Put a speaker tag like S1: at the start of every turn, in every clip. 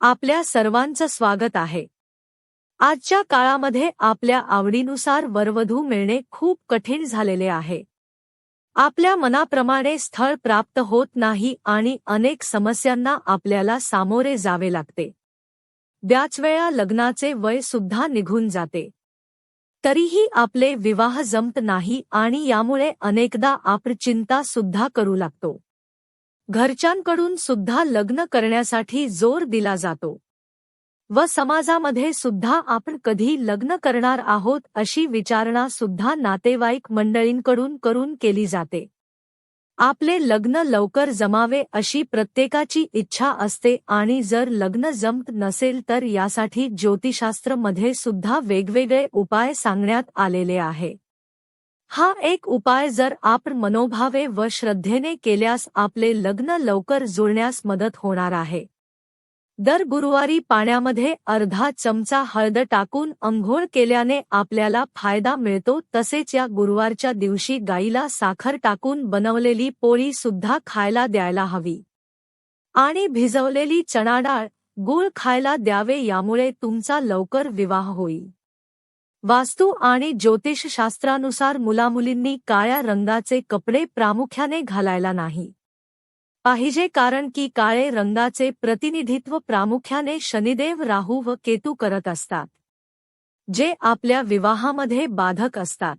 S1: आपल्या सर्वांचं स्वागत आहे. आजच्या काळामध्ये आपल्या आवडीनुसार वरवधू मिळणे खूप कठीण झालेले आहे. आपल्या मनाप्रमाणे स्थळ प्राप्त होत नाही आणि अनेक समस्यांना आपल्याला सामोरे जावे लागते. त्याचवेळा लग्नाचे वय सुद्धा निघून जाते. तरीही आपले विवाह जमत नाही आणि यामुळे अनेकदा आपण चिंता सुद्धा करू लागतो. घरच्यांकडून सुद्धा लग्न करण्यासाठी जोर दिला जातो. व समाजामध्ये सुद्धा आपण कधी लग्न करणार आहोत अशी विचारणा सुद्धा नातेवाईक मंडळींकडून करून केली जाते. आपले लग्न लवकर जमावे अशी प्रत्येकाची इच्छा असते आणि जर लग्न जमत नसेल तर यासाठी ज्योतिषास्त्रमध्ये सुद्धा वेगवेगळे उपाय सांगण्यात आलेले आहे. हा एक उपाय जर आपण मनोभावे व श्रद्धेने केल्यास आपले लग्न लवकर जुळण्यास मदत होणार आहे. दर गुरुवारी पाण्यामध्ये अर्धा चमचा हळद टाकून अंघोळ केल्याने आपल्याला फायदा मिळतो तसेच या गुरुवारच्या दिवशी गाईला साखर टाकून बनवलेली पोळी सुद्धा खायला द्यायला हवी. आणि भिजवलेली चणाडाळ गूळ खायला द्यावे यामुळे तुमचा लवकर विवाह होईल. वास्तू आणि ज्योतिषशास्त्रानुसार मुलामुलींनी काळ्या रंगाचे कपडे प्रामुख्याने घालायला नाही. पाहिजे कारण की काळे रंगाचे प्रतिनिधित्व प्रामुख्याने शनिदेव राहू व केतू करत असतात जे आपल्या विवाहामध्ये बाधक असतात.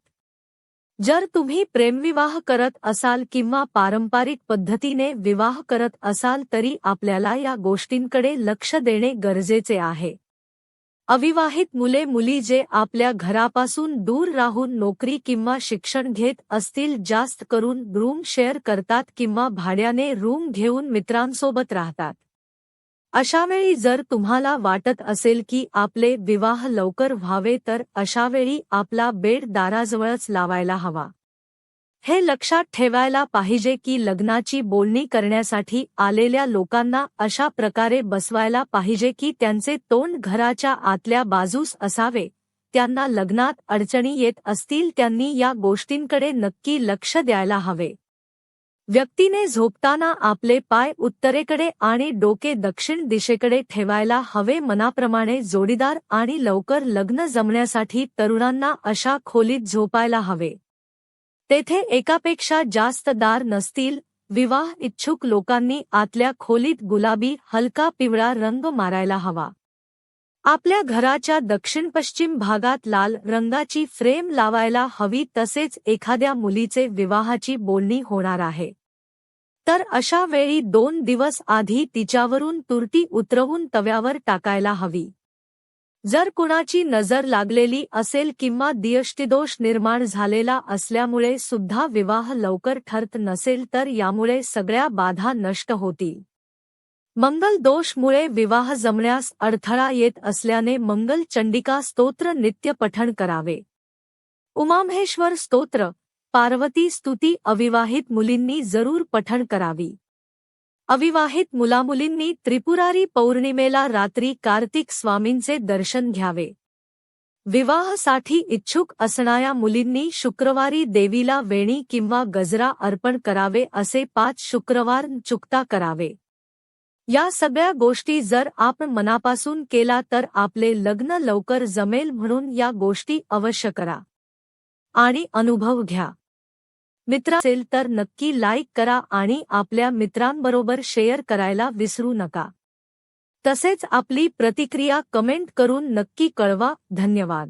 S1: जर तुम्ही प्रेमविवाह करत असाल किंवा पारंपरिक पद्धतीने विवाह करत असाल तरी आपल्याला या गोष्टींकडे लक्ष देणे गरजेचे आहे. अविवाहित मुले मुली जे आपल्या घरापासून दूर राहून नोकरी किंवा शिक्षण घेत असतील जास्त करून रूम शेअर करतात किंवा भाड्याने रूम घेऊन मित्रांसोबत राहतात. अशावेळी जर तुम्हाला वाटत असेल की आपले विवाह लवकर व्हावे तर अशावेळी आपला बेड दाराजवळच लावायला हवा. हे लक्षात ठेवायला पाहिजे की लग्नाची बोलणी करण्यासाठी आलेल्या लोकांना अशा प्रकारे बसवायला पाहिजे की त्यांचे तोंड घराच्या आतल्या बाजूस असावे. त्यांना लग्नात अडचणी येत असतील त्यांनी या गोष्टींकडे नक्की लक्ष द्यायला हवे. व्यक्तीने झोपताना आपले पाय उत्तरेकडे आणि डोके दक्षिण दिशेकडे ठेवायला हवे मनाप्रमाणे जोडीदार आणि लवकर लग्न जमण्यासाठी तरुणांना अशा खोलीत झोपायला हवे. तेथे एकापेक्षा जास्त दार नसतील विवाह इच्छुक लोकांनी आतल्या खोलीत गुलाबी हलका पिवळा रंग मारायला हवा. आपल्या घराच्या दक्षिण पश्चिम भागात लाल रंगाची फ्रेम लावायला हवी तसेच एखाद्या मुलीचे विवाहाची बोलणी होणार आहे. तर अशा वेळी दोन दिवस आधी तिच्यावरून तुरटी उतरवून तव्यावर टाकायला हवी. जर कुणाची नजर लागलेली असेल किंवा दियष्टिदोष निर्माण झालेला असल्यामुळे सुद्धा विवाह लवकर ठरत नसेल तर यामुळे सगळ्या बाधा नष्ट होतील. मंगल दोषमुळे विवाह जमण्यास अडथळा येत असल्याने मंगल चंडिका स्तोत्र नित्य पठण करावे. उमामहेश्वर स्तोत्र पार्वती स्तुती अविवाहित मुलींनी जरूर पठण करावी. अविवाहित मुलामुलींनी त्रिपुरारी पौर्णिमेला रात्री कार्तिक स्वामींचे दर्शन घ्यावे. विवाहासाठी इच्छुक असणाऱ्या मुलींनी शुक्रवारी देवीला वेणी किंवा गजरा अर्पण करावे असे पाच शुक्रवार चुकता करावे. या सगळ्या गोष्टी जर आपण मनापासून केला तर आपले लग्न लवकर जमेल म्हणून या गोष्टी अवश्य करा. आणि अनुभव घ्या. मित्र असेल तर नक्की लाईक करा आणि आपल्या मित्रांबरोबर शेअर करायला विसरू नका. तसेच आपली प्रतिक्रिया कमेंट करून नक्की कळवा. धन्यवाद.